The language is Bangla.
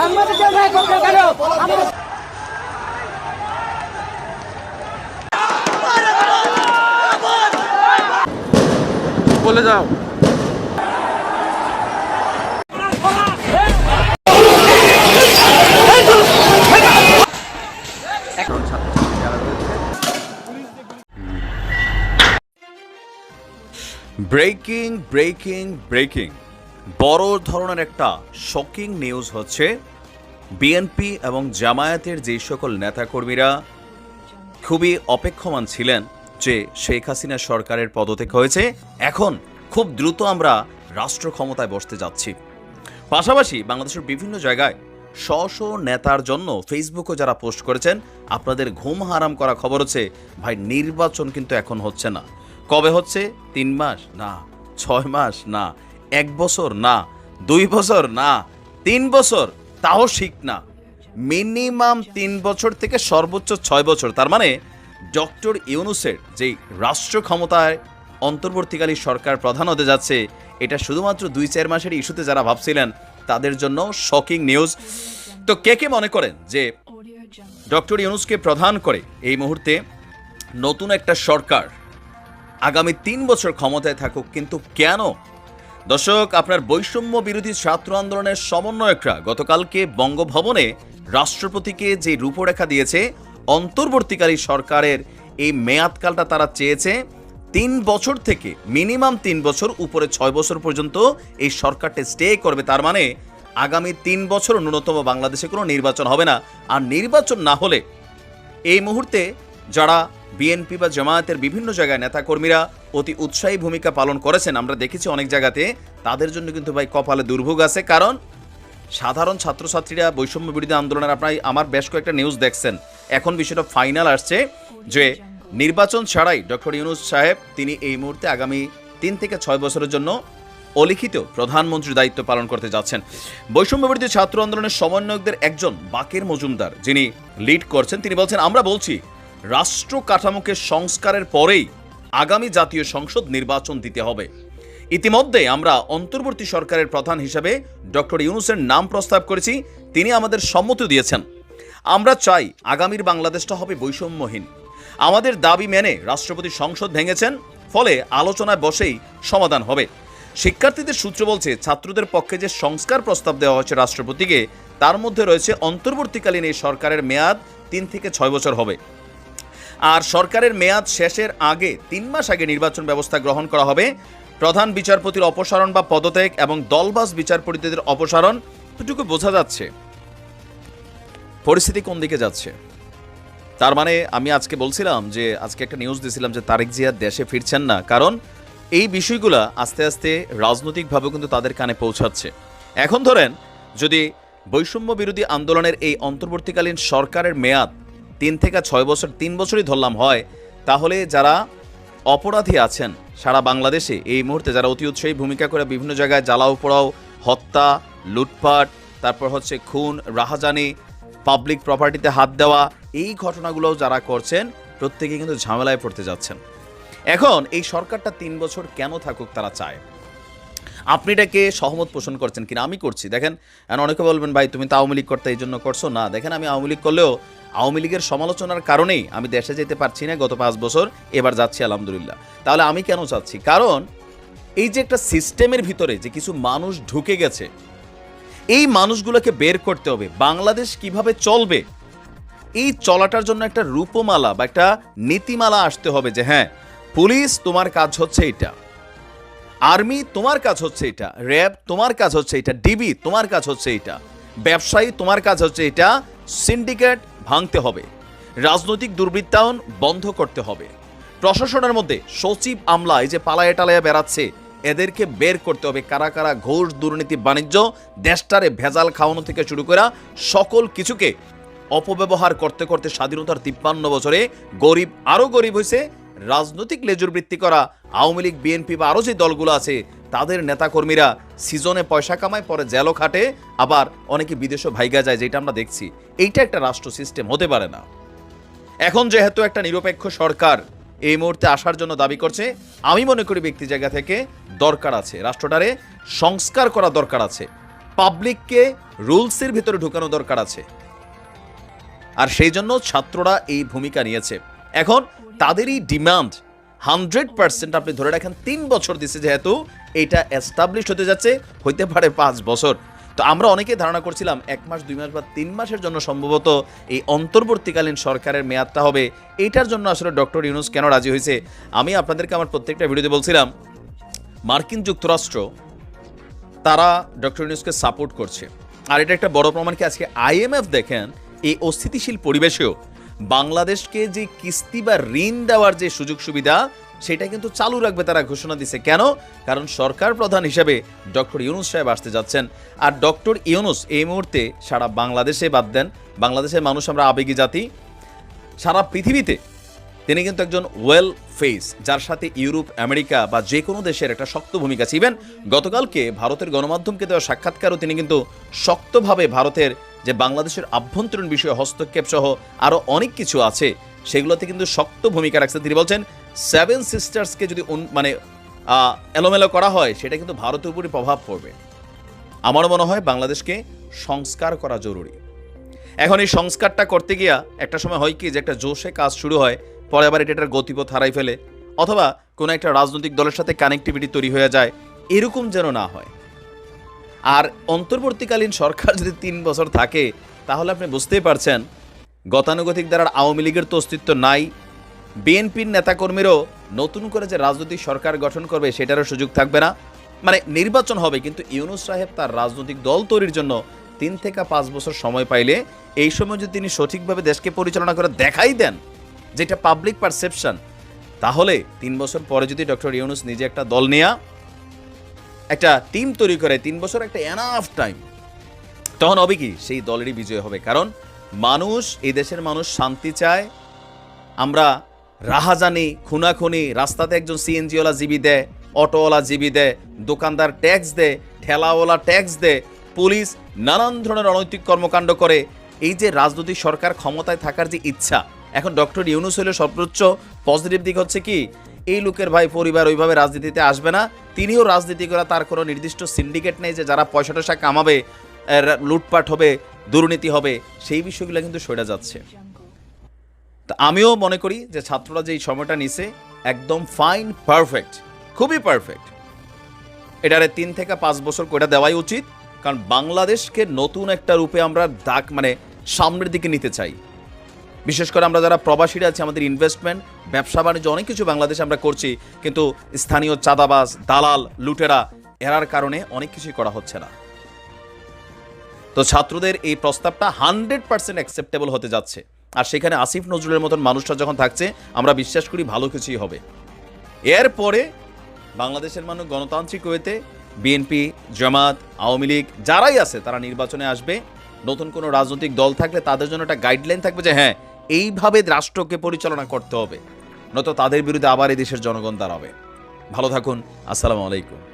সাংবাদিকদের গায়ে করবে কেন আমরা বলে যাও। Breaking breaking breaking. বড় ধরনের একটা শকিং নিউজ হচ্ছে বিএনপি এবং জামায়াতের যে সকল নেতাকর্মীরা খুবই অপেক্ষমান ছিলেন যে শেখ হাসিনা সরকারের পদত্যাগ হয়েছে, এখন খুব দ্রুত আমরা রাষ্ট্র ক্ষমতায় বসতে যাচ্ছি। পাশাপাশি বাংলাদেশের বিভিন্ন জায়গায় শ নেতার জন্য ফেসবুকে যারা পোস্ট করেছেন, আপনাদের ঘুম হারাম করা খবর হচ্ছে, ভাই নির্বাচন কিন্তু এখন হচ্ছে না। কবে হচ্ছে? তিন মাস? না, ছয় মাস? না এক বছর না, দুই বছর না, তিন বছর, তাও ঠিক না। মিনিমাম তিন বছর থেকে সর্বোচ্চ ছয় বছর। তার মানে ডক্টর ইউনুসের যেই রাষ্ট্র ক্ষমতায় অন্তর্বর্তীকালী সরকার প্রধান হতে যাচ্ছে, এটা শুধুমাত্র দুই চার মাসের ইস্যুতে যারা ভাবছিলেন, তাদের জন্য শকিং নিউজ তো কে কে মনে করেন যে ডক্টর ইউনুসকে প্রধান করে এই মুহূর্তে নতুন একটা সরকার আগামী তিন বছর ক্ষমতায় থাকুক, কিন্তু কেন দর্শক, আপনার বৈষম্য বিরোধী ছাত্র আন্দোলনের সমন্বয়করা গতকালকে বঙ্গভবনে রাষ্ট্রপতিকে যে রূপরেখা দিয়েছে অন্তর্বর্তীকালী সরকারের এই মেয়াদকালটা তারা চেয়েছে, তিন বছর থেকে, মিনিমাম তিন বছর, উপরে ছয় বছর পর্যন্ত এই সরকারটা স্টে করবে। তার মানে আগামী তিন বছর ন্যূনতম বাংলাদেশে কোনো নির্বাচন হবে না। আর নির্বাচন না হলে, এই মুহূর্তে যারা বিএনপি বা জামায়াতের বিভিন্ন জায়গায় নেতাকর্মীরা অতি উৎসাহী ভূমিকা পালন করেছেন। আমরা দেখেছি অনেক জায়গাতে তাদের জন্য কিন্তু ভাই কপালে দুর্ভোগ আছে। কারণ সাধারণ ছাত্রছাত্রীরা বৈষম্য বিরোধী আন্দোলনের আপনার আমার বেশ কয়েকটা নিউজ দেখছেন। এখন বিষয়টা ফাইনাল আসছে যে নির্বাচন ছাড়াই ডক্টর ইউনুস সাহেব তিনি এই মুহূর্তে আগামী তিন থেকে ছয় বছরের জন্য অলিখিত প্রধানমন্ত্রীর দায়িত্ব পালন করতে যাচ্ছেন। বৈষম্য বিরোধী ছাত্র আন্দোলনের সমন্বয়কদের একজন বাকের মজুমদার যিনি লিড করছেন, তিনি বলছেন, আমরা বলছি রাষ্ট্র কাঠামোকে সংস্কারের পরেই আগামী জাতীয় সংসদ নির্বাচন দিতে হবে। ইতিমধ্যে আমরা অন্তর্বর্তী সরকারের প্রধান হিসেবে ডক্টর ইউনুসের নাম প্রস্তাব করেছি, তিনি আমাদের সম্মতি দিয়েছেন। আমরা চাই আগামীর বাংলাদেশটা হবে বৈষম্যহীন। আমাদের দাবি মেনে রাষ্ট্রপতি সংসদ ভেঙেছেন, ফলে আলোচনায় বসেই সমাধান হবে। শিক্ষার্থীদের সূত্র বলছে, ছাত্রদের পক্ষে যে সংস্কার প্রস্তাব দেওয়া হচ্ছে রাষ্ট্রপতিকে, তার মধ্যে রয়েছে অন্তর্বর্তীকালীন এই সরকারের মেয়াদ তিন থেকে ছয় বছর হবে। আর সরকারের মেয়াদ শেষের আগে তিন মাস আগে নির্বাচন ব্যবস্থা গ্রহণ করা হবে। প্রধান বিচারপতির অপসারণ বা পদত্যাগ এবং দলবাস বিচারপতিদের অপসারণ এটুকু বোঝা যাচ্ছে। পরিস্থিতি কোন দিকে যাচ্ছে? তার মানে আমি আজকে বলছিলাম যে, আজকে একটা নিউজ দিয়েছিলাম যে তারেক জিয়া দেশে ফিরছেন না। কারণ এই বিষয়গুলো আস্তে আস্তে রাজনৈতিকভাবে কিন্তু তাদের কানে পৌঁছাচ্ছে। এখন ধরেন, যদি বৈষম্য বিরোধী আন্দোলনের এই অন্তর্বর্তীকালীন সরকারের মেয়াদ তিন থেকে ছয় বছর, তিন বছরই ধরলাম হয়, তাহলে যারা অপরাধী আছেন সারা বাংলাদেশে এই মুহূর্তে যারা অতি উৎসাহী ভূমিকা করে বিভিন্ন জায়গায় জ্বালাও পোড়াও, হত্যা, লুটপাট, তারপর হচ্ছে খুন, রাহাজানি পাবলিক প্রপার্টিতে হাত দেওয়া, এই ঘটনাগুলোও যারা করছেন প্রত্যেকে কিন্তু ঝামেলায় পড়তে যাচ্ছেন। এখন এই সরকারটা তিন বছর কেন থাকুক তারা চায়? আপনি এটাকে সহমত পোষণ করছেন কিনা? আমি করছি। দেখেন, এখন অনেকে বলবেন, ভাই, তুমি তো আওয়ামী লীগ করতে এই জন্য করছ না। দেখেন, আমি আওয়ামী লীগ করলেও আওয়ামী লীগের সমালোচনার কারণেই আমি দেশে যেতে পারছি না গত পাঁচ বছর, এবার যাচ্ছি, আলহামদুলিল্লাহ। তাহলে আমি কেন চাচ্ছি কারণ এই যে একটা সিস্টেমের ভিতরে যে কিছু মানুষ ঢুকে গেছে, এই মানুষগুলোকে বের করতে হবে। বাংলাদেশ কীভাবে চলবে? এই চলাটার জন্য একটা রূপমালা বা একটা নীতিমালা আসতে হবে যে হ্যাঁ পুলিশ, তোমার কাজ হচ্ছে এটা আর্মি তোমার কাজ হচ্ছে এটা, র্যাব তোমার কাজ হচ্ছে এটা, ডিবি তোমার কাজ হচ্ছে এটা, ব্যবসায়ী তোমার কাজ হচ্ছে এটা, সিন্ডিকেট ভাঙতে হবে, রাজনৈতিক দুর্বৃত্তায়ন বন্ধ করতে হবে, প্রশাসনের মধ্যে সচিব আমলা, এই যে পালায়ে টালায়ে বেড়াচ্ছে, এদেরকে বের করতে হবে, কারা কারা ঘোষ দুর্নীতি বাণিজ্য, দেশটারে ভেজাল খাওয়ানো থেকে শুরু করা সকল কিছুকে অপব্যবহার করতে করতে স্বাধীনতার তিপ্পান্ন বছরে গরিব আরও গরিব হয়েছে রাজনৈতিক লেজুর বৃত্তি করা। আওয়ামী লীগ, বিএনপি বা আরও যে দলগুলো আছে, তাদের নেতাকর্মীরা সিজনে পয়সা কামায়, পরে জেলও খাটে, আবার অনেকে বিদেশও ভাইগা যায়, যেটা আমরা দেখছি। এইটা একটা রাষ্ট্র সিস্টেম হতে পারে না। এখন যেহেতু একটা নিরপেক্ষ সরকার, এই মুহূর্তে আসার জন্য দাবি করছে, আমি মনে করি ব্যক্তি জায়গা থেকে দরকার আছে। রাষ্ট্রটারে সংস্কার করা দরকার আছে। পাবলিককে রুলসের ভিতরে ঢুকানো দরকার আছে। আর সেই জন্য ছাত্ররা এই ভূমিকা নিয়েছে। এখন তাদেরই ডিমান্ড হান্ড্রেড পার্সেন্ট আপনি ধরে রাখেন তিন বছর দিছে যেহেতু এটা এস্টাবলিশ হতে যাচ্ছে, হইতে পারে পাঁচ বছর। তো আমরা অনেকে ধারণা করছিলাম এক মাস, দুই মাস বা তিন মাসের জন্য সম্ভবত এই অন্তর্বর্তীকালীন সরকারের মেয়াদটা হবে। এইটার জন্য আসলে ডক্টর ইউনুস কেন রাজি হয়েছে? আমি আপনাদেরকে আমার প্রত্যেকটা ভিডিওতে বলছিলাম, মার্কিন যুক্তরাষ্ট্র, তারা ডক্টর ইউনুসকে সাপোর্ট করছে। আর এটা একটা বড় প্রমাণ কি, আজকে আইএমএফ দেখেন, এই অস্থিতিশীল পরিবেশেও বাংলাদেশকে যে কিস্তি বা ঋণ দেওয়ার যে সুযোগ সুবিধা, সেটা কিন্তু চালু রাখবে তারা ঘোষণা দিছে। কেন? কারণ সরকার প্রধান হিসেবে ডক্টর ইউনুস সাহেব আসতে যাচ্ছেন। আর ডক্টর ইউনুস এই মুহূর্তে সারা বাংলাদেশে বাদ দেন। বাংলাদেশের মানুষ আমরা আবেগী জাতি। সারা পৃথিবীতে তিনি কিন্তু একজন ওয়েল ফেস, যার সাথে ইউরোপ, আমেরিকা বা যে কোনো দেশের একটা শক্ত ভূমিকা। ইভেন গতকালকে ভারতের গণমাধ্যমকে দেওয়া সাক্ষাৎকারও তিনি কিন্তু শক্তভাবে ভারতের যে বাংলাদেশের আভ্যন্তরীণ বিষয়ে হস্তক্ষেপ সহ আরও অনেক কিছু আছে, সেগুলোতে কিন্তু শক্ত ভূমিকা রাখছেন তিনি বলছেন সেভেন সিস্টার্সকে যদি মানে এলোমেলো করা হয়, সেটা কিন্তু ভারতের উপরই প্রভাব পড়বে। আমার মনে হয় বাংলাদেশকে সংস্কার করা জরুরি। এখন এই সংস্কারটা করতে গিয়া একটা সময় হয় কি, যে একটা জোশে কাজ শুরু হয়, পরে আবার এটা এটার গতিপথ হারাই ফেলে, অথবা কোনো একটা রাজনৈতিক দলের সাথে কানেক্টিভিটি তৈরি হয়ে যায়, এরকম যেন না হয়। আর অন্তর্বর্তীকালীন সরকার যদি তিন বছর থাকে, তাহলে আপনি বুঝতেই পারছেন, গতানুগতিক দ্বারা আওয়ামী লীগের তো অস্তিত্ব নাই। বিএনপির নেতাকর্মীরও নতুন করে যে রাজনৈতিক সরকার গঠন করবে, সেটারও সুযোগ থাকবে না। মানে নির্বাচন হবে, কিন্তু ইউনুস সাহেব তার রাজনৈতিক দল তৈরির জন্য তিন থেকে পাঁচ বছর সময় পাইলে এই সময় যদি তিনি সঠিকভাবে দেশকে পরিচালনা করে দেখাই দেন, যেটা পাবলিক পারসেপশন তাহলে তিন বছর পরে যদি ডক্টর ইউনুস নিজে একটা দল নেয়া একটা টিম তৈরি করে তিন বছর, একটা এনাফ টাইম তখন হবে কি? সেই দলেরই বিজয় হবে। কারণ মানুষ, এই দেশের মানুষ শান্তি চায়। আমরা রাহাজানি খুনাখুনি, রাস্তাতে একজন সিএনজিওয়ালা জিবি দেয়, অটোওয়ালা জিবি দেয়, দোকানদার ট্যাক্স দেয়, ঠেলাওয়ালা ট্যাক্স দেয়, পুলিশ নানান ধরনের অনৈতিক কর্মকাণ্ড করে। এই যে রাজনৈতিক সরকার ক্ষমতায় থাকার যে ইচ্ছা, এখন ডক্টর ইউনুস সর্বোচ্চ পজিটিভ দিক হচ্ছে কি? এই লোকের ভাই পরিবার ওইভাবে রাজনীতিতে আসবে না। তিনিও রাজনীতি করা তার কোনো নির্দিষ্ট সিন্ডিকেট নেই যে যারা পয়সা টয়সা কামাবে লুটপাট হবে, দুর্নীতি হবে, সেই বিষয়গুলো কিন্তু সরে যাচ্ছে। তা আমিও মনে করি যে ছাত্ররা যে এই সময়টা নিছে, একদম ফাইন পারফেক্ট খুবই পারফেক্ট এটারে তিন থেকে পাঁচ বছর করে দেওয়াই উচিত, কারণ বাংলাদেশকে নতুন একটা রূপে আমরা দাগ মানে সামনের দিকে নিতে চাই। বিশেষ করে আমরা যারা প্রবাসীরা আছি, আমাদের ইনভেস্টমেন্ট ব্যবসা, বাণিজ্য, অনেক কিছু বাংলাদেশে আমরা করছি, কিন্তু স্থানীয় চাঁদাবাজ, দালাল, লুটেরা, এরার কারণে অনেক কিছুই করা হচ্ছে না। তো ছাত্রদের এই প্রস্তাবটা হান্ড্রেড পার্সেন্ট অ্যাকসেপ্টেবল হতে যাচ্ছে। আর সেখানে আসিফ নজরুলের মতন মানুষরা যখন থাকছে, আমরা বিশ্বাস করি ভালো কিছুই হবে। এরপরে বাংলাদেশের মানুষ গণতান্ত্রিক ওয়েতে বিএনপি, জামাত, আওয়ামী লীগ, যারাই আছে, তারা নির্বাচনে আসবে। নতুন কোনো রাজনৈতিক দল থাকলে তাদের জন্য একটা গাইডলাইন থাকবে যে হ্যাঁ এইভাবে রাষ্ট্রকে পরিচালনা করতে হবে। নয়তো তাদের বিরুদ্ধে আবার এই দেশের জনগণ দাঁড়াবে। ভালো থাকুন, আসসালামু আলাইকুম।